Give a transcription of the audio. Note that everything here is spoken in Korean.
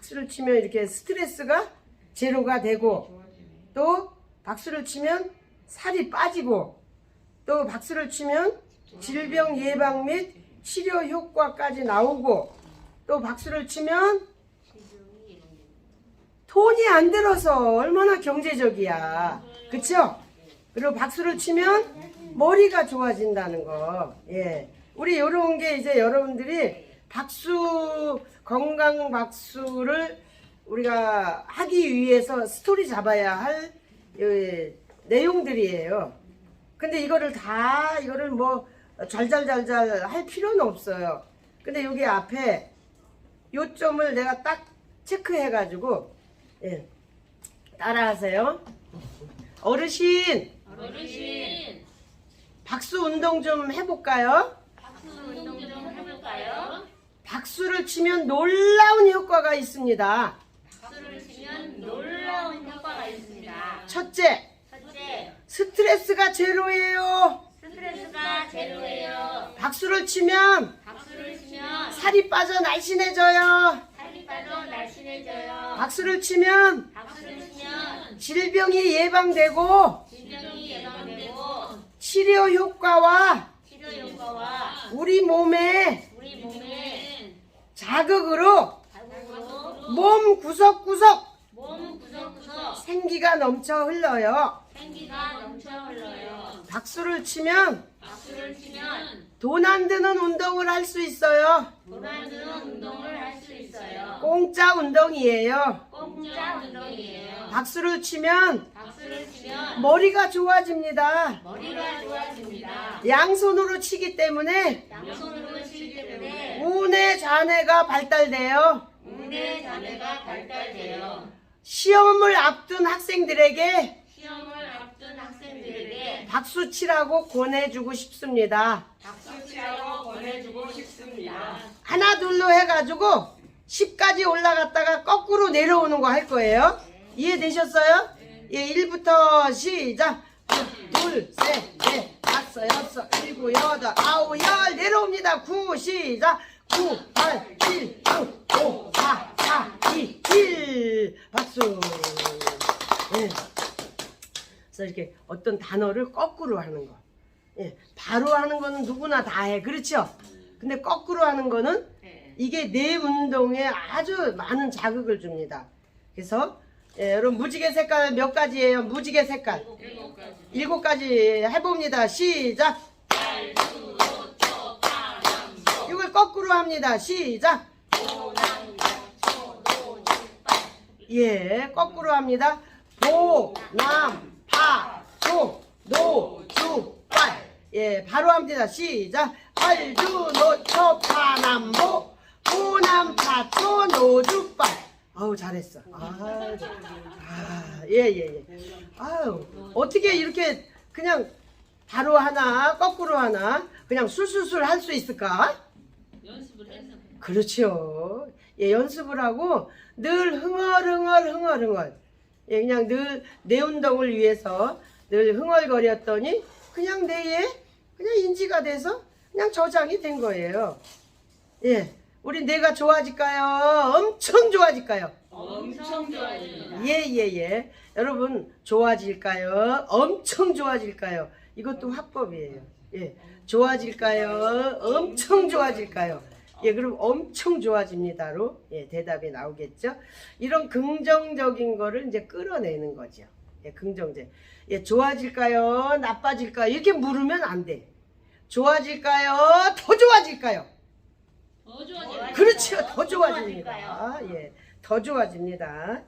박수를 치면 이렇게 스트레스가 제로가 되고 또 박수를 치면 살이 빠지고 또 박수를 치면 질병 예방 및 치료 효과까지 나오고 또 박수를 치면 돈이 안 들어서 얼마나 경제적이야. 그쵸? 그리고 박수를 치면 머리가 좋아진다는 거. 예. 우리 요런 게 이제 여러분들이 박수, 건강 박수를 우리가 하기 위해서 스토리 잡아야 할 예, 내용들이에요. 근데 이거를 다, 이거를 뭐, 잘잘잘잘 할 필요는 없어요. 근데 여기 앞에 요점을 내가 딱 체크해 가지고, 예, 따라하세요. 어르신, 어르신 박수 운동 좀 해볼까요? 박수 운동 좀 해볼까요? 박수를 치면 놀라운 효과가 있습니다. 박수를 치면 놀라운 효과가 있습니다. 첫째, 첫째, 스트레스가 제로예요. 스트레스가 제로예요. 박수를 치면 박수를 치면 살이 빠져 날씬해져요. 살이 빠져 날씬해져요. 박수를 치면 박수를 치면 질병이 예방되고 질병이 예방되고 치료 효과와 치료 효과와 우리 몸의 우리 몸에 자극으로 자극으로 몸 구석구석 몸 구석구석 생기가 넘쳐 흘러요. 생기가 넘쳐 흘러요. 박수를 치면 박수를 치면 돈 안 드는 운동을 할 수 있어요. 도난드는 운동을 할 수 있어요. 공짜 운동이에요. 공짜 운동이에요. 박수를 치면 박수를 치면 머리가 좋아집니다. 머리가 좋아집니다. 양손으로 치기 때문에 치기 우뇌 좌뇌가 발달돼요. 우뇌 자뇌가 발달돼요. 시험을 앞둔 학생들에게 시험을 앞둔 학생들에게 박수 치라고 권해주고 싶습니다. 박수 치라고 권해주고 싶습니다. 하나 둘로 해가지고 10까지 올라갔다가 거꾸로 내려오는 거 할 거예요. 이해되셨어요? 예, 1부터 시작. 둘, 셋, 넷, 다섯, 여섯, 일곱, 여덟, 아홉, 열 내려옵니다. 9 시작. 9, 8, 7, 6, 5, 4, 4, 2, 1 박수. 예. 그래서 이렇게 어떤 단어를 거꾸로 하는 거. 예, 바로 하는 거는 누구나 다 해. 그렇죠? 근데 거꾸로 하는 거는 이게 뇌 운동에 아주 많은 자극을 줍니다. 그래서 예, 여러분 무지개 색깔 몇 가지예요? 무지개 색깔 일곱 가지 해봅니다. 시작. 거꾸로 합니다. 시작. 예, 거꾸로 합니다. 보, 남, 파, 조, 노, 주, 빨. 예, 바로 합니다. 시작. 팔주, 노초, 파남 보, 보 남, 파초, 노주, 빨. 아우, 잘했어. 아, 아, 예, 예, 예. 아유, 어떻게 이렇게 그냥 바로 하나, 거꾸로 하나, 그냥 술술술 할 수 있을까? 연습을 해서 그렇죠. 예, 연습을 하고 늘 흥얼흥얼 흥얼흥얼. 예, 그냥 늘 내 운동을 위해서 늘 흥얼거렸더니 그냥 내에 그냥 인지가 돼서 그냥 저장이 된 거예요. 예. 우리 뇌가 좋아질까요? 엄청 좋아질까요? 엄청 좋아집니다. 예, 예, 예. 여러분, 좋아질까요? 엄청 좋아질까요? 이것도 화법이에요. 예. 좋아질까요? 엄청 좋아질까요? 예, 그럼 엄청 좋아집니다로 예, 대답이 나오겠죠? 이런 긍정적인 거를 이제 끌어내는 거죠. 예, 긍정적. 예, 좋아질까요? 나빠질까요? 이렇게 물으면 안 돼. 좋아질까요? 더 좋아질까요? 더 좋아집니다. 그렇죠. 더 좋아집니다. 예, 더 좋아집니다.